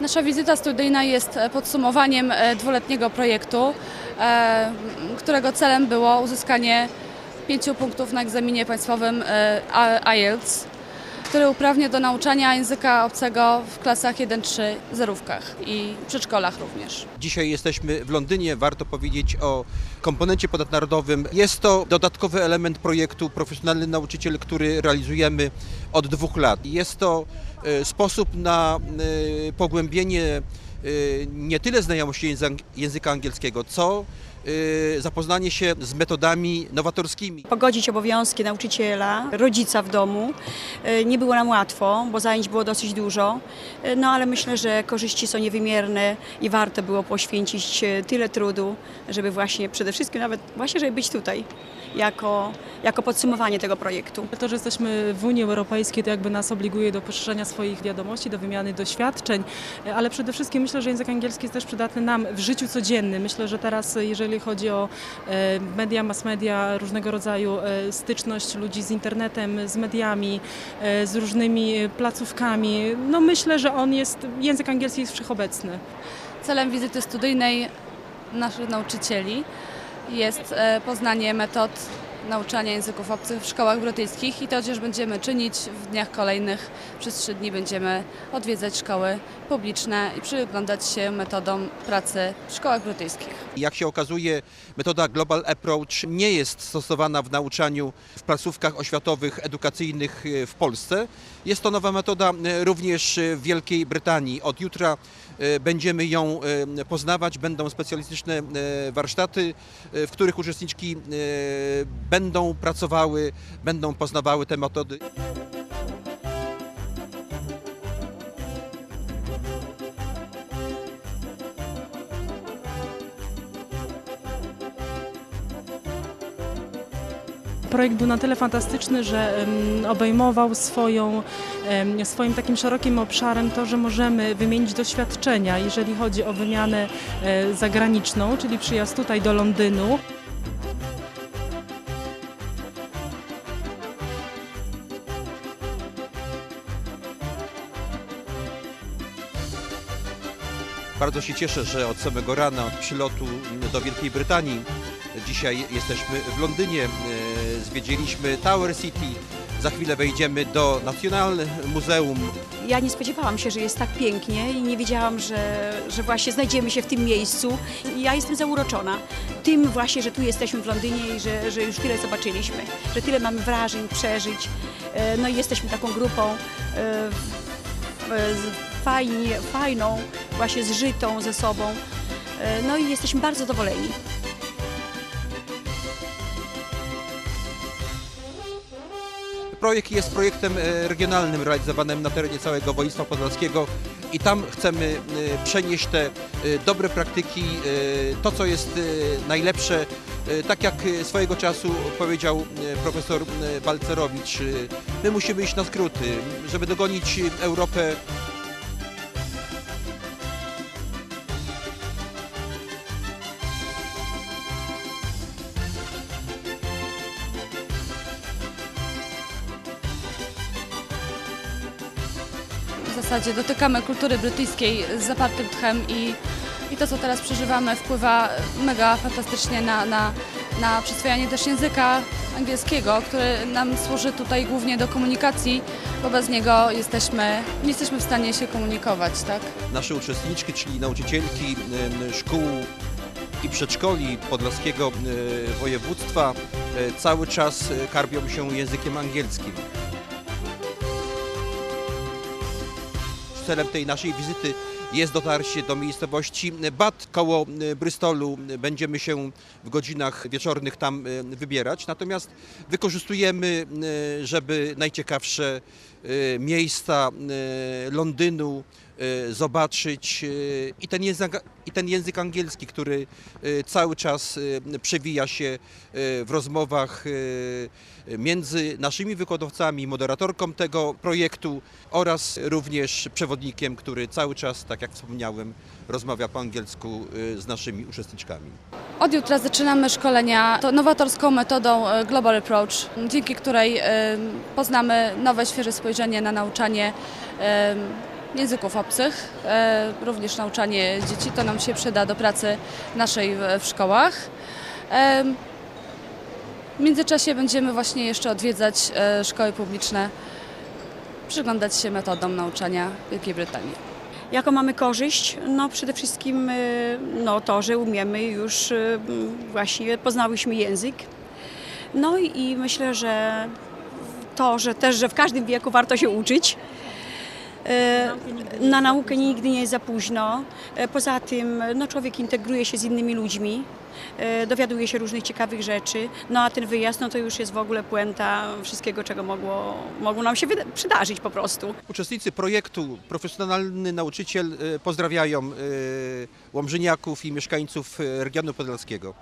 Nasza wizyta studyjna jest e, podsumowaniem e, dwuletniego projektu, e, którego celem było uzyskanie pięciu punktów na egzaminie państwowym IELTS, który uprawnia do nauczania języka obcego w klasach 1-3 zerówkach i przedszkolach również. Dzisiaj jesteśmy w Londynie. Warto powiedzieć o komponencie ponadnarodowym. Jest to dodatkowy element projektu Profesjonalny Nauczyciel, który realizujemy od dwóch lat. Jest to e, sposób na e, pogłębienie nie tyle znajomości języka- angielskiego, co e, zapoznanie się z metodami nowatorskimi. pogodzić obowiązki nauczyciela, rodzica w domu. E, Nie było nam łatwo, bo zajęć było dosyć dużo, no ale myślę, że korzyści są niewymierne i warto było poświęcić tyle trudu, żeby właśnie przede wszystkim nawet właśnie, żeby być tutaj jako, jako podsumowanie tego projektu. To, że jesteśmy w Unii Europejskiej, to jakby nas obliguje do poszerzania swoich wiadomości, do wymiany doświadczeń, ale przede wszystkim myślę, że język angielski jest też przydatny nam w życiu codziennym. Myślę, że teraz, jeżeli chodzi o e, media, mass media, różnego rodzaju e, styczność ludzi z internetem, z mediami, e, z różnymi placówkami, no myślę, że on jest, język angielski jest wszechobecny. Celem wizyty studyjnej naszych nauczycieli jest poznanie metod nauczania języków obcych w szkołach brytyjskich i to też będziemy czynić w dniach kolejnych. Przez trzy dni będziemy odwiedzać szkoły publiczne i przyglądać się metodom pracy w szkołach brytyjskich. Jak się okazuje, metoda Global Approach nie jest stosowana w nauczaniu w placówkach oświatowych, edukacyjnych e, w Polsce. Jest to nowa metoda e, również w Wielkiej Brytanii. Od jutra e, będziemy ją poznawać. Będą specjalistyczne warsztaty, w których uczestniczki będą pracowały, będą poznawały te metody. Projekt był na tyle fantastyczny, że obejmował swoją, swoim takim szerokim obszarem to, że możemy wymienić doświadczenia, jeżeli chodzi o wymianę e, zagraniczną, czyli przyjazd tutaj do Londynu. Bardzo się cieszę, że od samego rana, od przylotu do Wielkiej Brytanii, dzisiaj jesteśmy w Londynie, e, zwiedziliśmy Tower City, za chwilę wejdziemy do National Museum. Ja nie spodziewałam się, że jest tak pięknie i nie wiedziałam, że, że właśnie znajdziemy się w tym miejscu. Ja jestem zauroczona tym właśnie, że tu jesteśmy w Londynie i że, że już tyle zobaczyliśmy, że tyle mamy wrażeń, przeżyć. E, No i jesteśmy taką grupą e, w- z- fajnie, fajną, właśnie zżytą ze sobą. E, No i jesteśmy bardzo zadowoleni. Projekt jest projektem e, regionalnym realizowanym na terenie całego województwa podlaskiego i tam chcemy e, przenieść te dobre praktyki, to co jest najlepsze. Tak jak swojego czasu powiedział profesor Balcerowicz, my musimy iść na skróty, żeby dogonić Europę W zasadzie dotykamy kultury brytyjskiej z zapartym tchem i, i to, co teraz przeżywamy, wpływa mega fantastycznie na, na, na przyswajanie też języka angielskiego, który nam służy tutaj głównie do komunikacji, bo bez niego jesteśmy, nie jesteśmy w stanie się komunikować, tak? nasze uczestniczki, czyli nauczycielki szkół i przedszkoli podlaskiego województwa e, cały czas e, karbią się językiem angielskim. Celem tej naszej wizyty jest dotarcie do miejscowości Bath koło e, Bristolu. Będziemy się w godzinach wieczornych tam e, wybierać. Natomiast wykorzystujemy, e, żeby najciekawsze miejsca Londynu zobaczyć e, i ten język, i ten język angielski, który e, cały czas przewija się w rozmowach między naszymi wykładowcami, moderatorką tego projektu oraz również przewodnikiem, który cały czas, tak jak wspomniałem, rozmawia po angielsku z naszymi uczestniczkami. Od jutra zaczynamy szkolenia to nowatorską metodą Global Approach, dzięki której poznamy nowe, świeże spojrzenie na nauczanie języków obcych, e, również nauczanie dzieci. To nam się przyda do pracy naszej w, szkołach. E, W międzyczasie będziemy właśnie jeszcze odwiedzać e, szkoły publiczne, przyglądać się metodom nauczania Wielkiej Brytanii. Jaką mamy korzyść? No przede wszystkim no, to, że umiemy już właśnie, poznałyśmy język. No i myślę, że to, że też, że w każdym wieku warto się uczyć. Y, Na naukę nigdy nie jest za późno. Y, Poza tym no, człowiek integruje się z innymi ludźmi, y, dowiaduje się różnych ciekawych rzeczy. No a ten wyjazd no, to już jest w ogóle puenta wszystkiego, czego mogło, mogło nam się przydarzyć po prostu. Uczestnicy projektu Profesjonalny Nauczyciel e, pozdrawiają e, Łomżyniaków i mieszkańców e, regionu podlaskiego.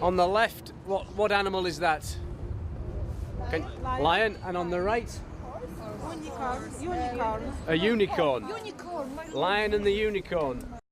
On the left, what, what animal is that? Can, lion. And on the right? Unicorn. Unicorn. A unicorn. Unicorn. Lion and the unicorn.